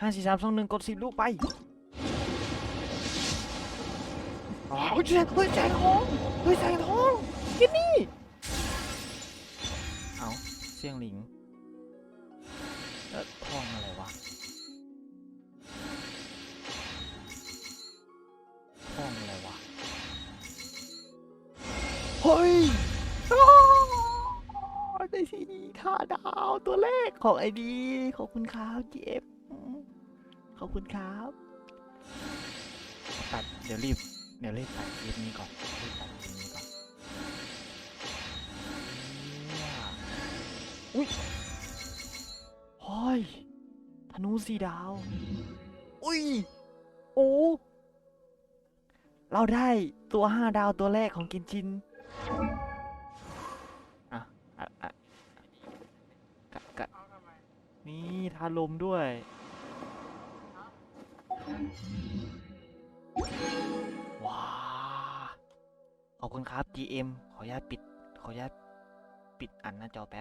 ห้าสี่สามสองหนึ่งกดสิบลูกไปอ๋อเฮ้ยแสงเฮ้ยแสงทองเฮ้ยแสงทองกินนี่เอาเสียงหลิงเออทองอะไรวะทองอะไรวะเฮ้ยได้สีค่าดาวตัวเลขของไอดีขอบคุณครับเจฟ ขอบคุณครับตัดเดี๋ยวรีบ เดี๋ยวรีบตัดคลิปนี้ก่อนรีบตัดคลิปนี้ก่อนเนี่ยอุ้ยเฮ้ยธนูสีดาว อุ้ย โอ้ เราได้ตัวห้าดาวตัวแรกของกินจินอะอะอะกะกะนี่ทาลมด้วย ว้าขอบคุณครับ GM ขออนุญาตปิด ขออนุญาตปิดอันหน้าจอแป๊บ